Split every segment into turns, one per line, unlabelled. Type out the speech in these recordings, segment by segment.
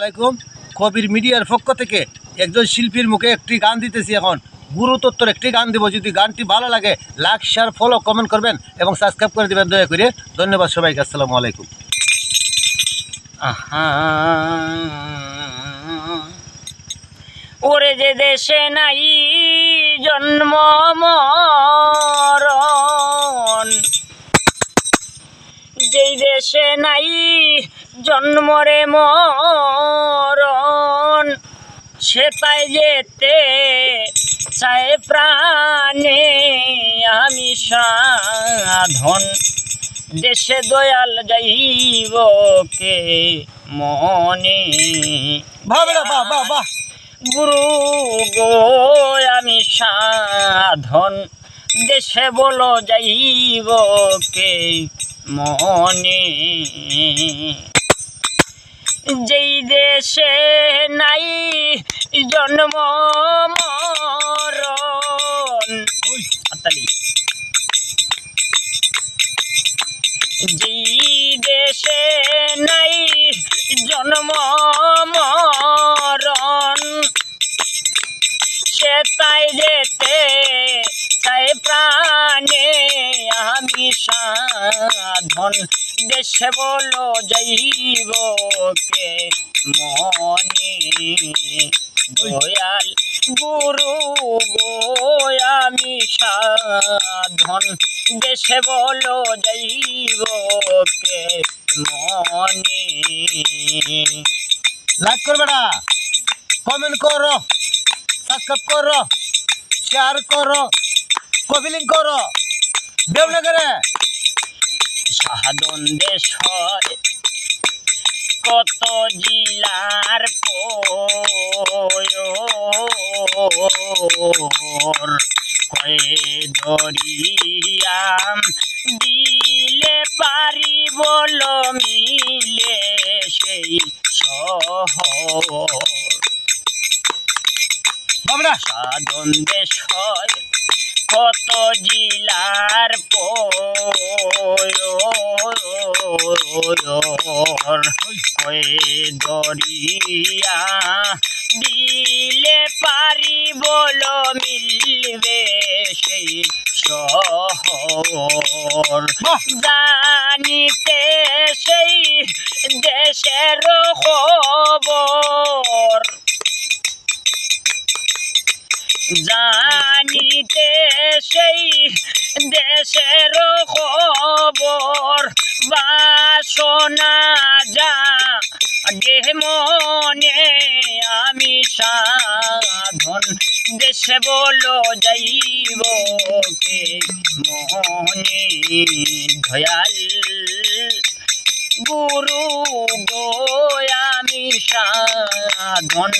আলাইকুম। কবির মিডিয়ার পক্ষ থেকে একজন শিল্পীর মুখে একটি গান দিতেছি এখন। গুরুতত্ত্বর একটি গান দিব। যদি গানটি ভালো লাগে লাইক শেয়ার ফলো কমেন্ট করবেন এবং সাবস্ক্রাইব করে দেবেন দয়া করে। ধন্যবাদ সবাইকে। আসসালামু আলাইকুম।
ওরে যে দেশে নাই জন্ম মরণ, যেই দেশে নাই জন্মরে মরণ সে তাই যেতে চায় প্রাণে আমি সাধন। দেশে দয়াল যাইব কে মনে? গুরু গো আমি সাধন। দেশে বলো যাইব কে মনে? যেই দেশে নাই জন্ম মরণ। যেই দেশে নাই জন্ম দেশে বলো যাইব কে মনে? দয়াল গুরু গো, আমি সাধন। দেশে বলো যাইব কে মনে?
লাইক করবে না। কমেন্ট করো। সাবস্ক্রাইব করো। শেয়ার করো। কপিলিং করো। দেবনগরে
সাধন দেশ হয় কত জিলার পোর কয়ে দরিয়াম দিলে পারি বল মিলে সেই শহর
বাবরা।
সাধন দেশ হয় কত জিলার দরিয়া দিলে পারি বল মিলবে সেই শহর। জানিতে সেই দেশের খবর সেই দেশের খবর, বাসনা যা গে মনে আমি সাধন, দেশে বলো যাইব কে মনে দয়াল। গুরু গো, আমি সাধন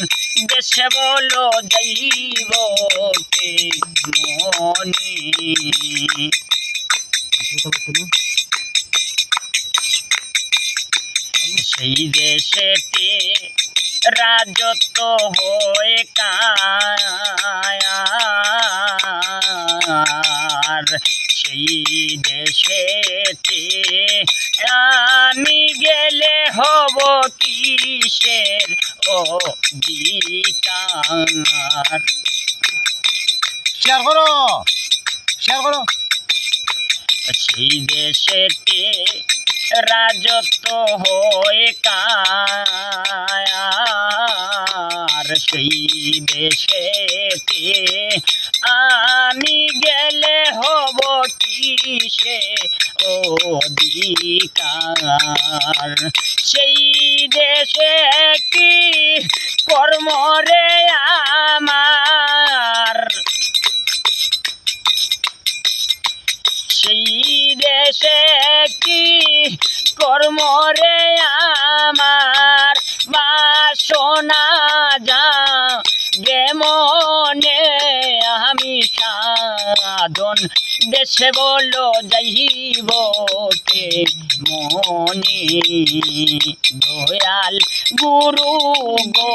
দেশে বলো যাইব সেই দেশেতে রাজত্ব হয়ে কায়ার সেই দেশেতে আমি গেলে অধিকার
শেয়ার করো শেয়ার করো।
সেই দেশেতে রাজত্ব হয়ে কায়ার সেই দেশেতে আমি গেলে হব কিসে? অধিকার। সেই দেশে কি কর্মরে আমার। সেই দেশে কি কর্মরে আমার। বাসনা যা মনে আমি সাধন। দেশে বলো যাইব মনে দয়াল গুরু গো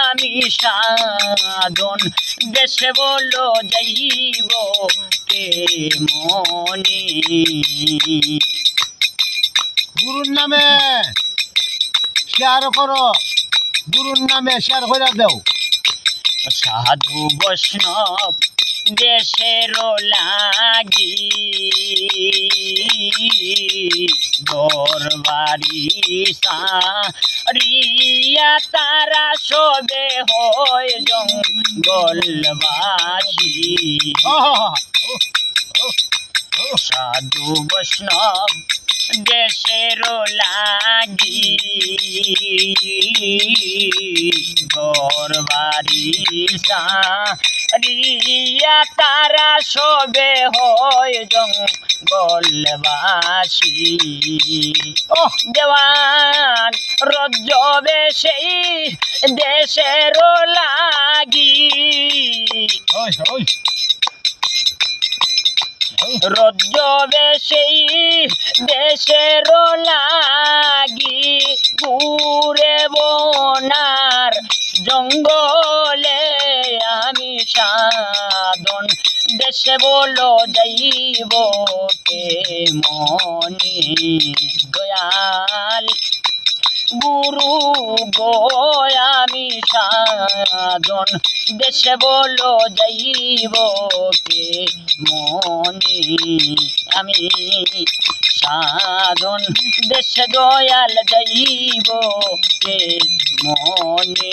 আমি সাধন। দেশে বলো যাইব কে মনে।
গুরুর নামে শেয়ার করো গুরুর নামে শেয়ার করে দেও।
সাধু বৈষ্ণব দেশের লাগি। দরবারি রিয়া তারা সবে হয় জঙ্গলবাসী। সাধু বৈষ্ণব দেশের লাগি। গরবারি রিয়া তারা সবে হয় জঙ্গলবাসী
ও
দেওয়ান রজ্জবে সেই দেশের লাগি। রজ্জবে সেই দেশের লাগি। দেশে বলো যাইব কে মনি দয়াল? গুরু গোয়ামি সাধন দেশে বলো যাইব কে মনি? আমি সাধন। দেশে দয়াল যাইব কে মনি?